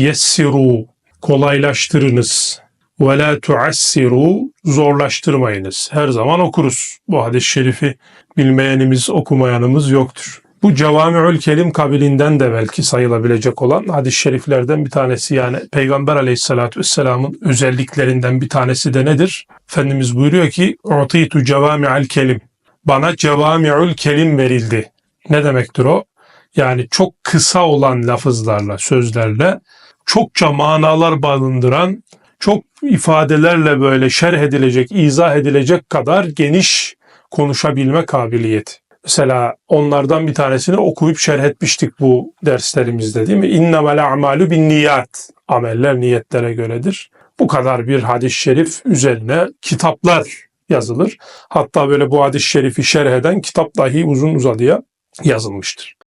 Yessiru kolaylaştırınız. Ve la tuassiru zorlaştırmayınız. Her zaman okuruz. Bu hadis-i şerifi bilmeyenimiz, okumayanımız yoktur. Bu Cevami'ül Kelim kabilinden de belki sayılabilecek olan hadis-i şeriflerden bir tanesi yani Peygamber aleyhissalatü vesselamın özelliklerinden bir tanesi de nedir? Efendimiz buyuruyor ki Utitu Cevami'ül Kelim. Bana Cevami'ül Kelim verildi. Ne demektir o? Yani çok kısa olan lafızlarla, sözlerle çokça manalar barındıran, çok ifadelerle böyle şerh edilecek, izah edilecek kadar geniş konuşabilme kabiliyeti. Mesela onlardan bir tanesini okuyup şerh etmiştik bu derslerimizde değil mi? İnnemel a'malu bin niyat. Ameller niyetlere göredir. Bu kadar bir hadis-i şerif üzerine kitaplar yazılır. Hatta böyle bu hadis-i şerifi şerh eden kitap dahi uzun uzadıya yazılmıştır.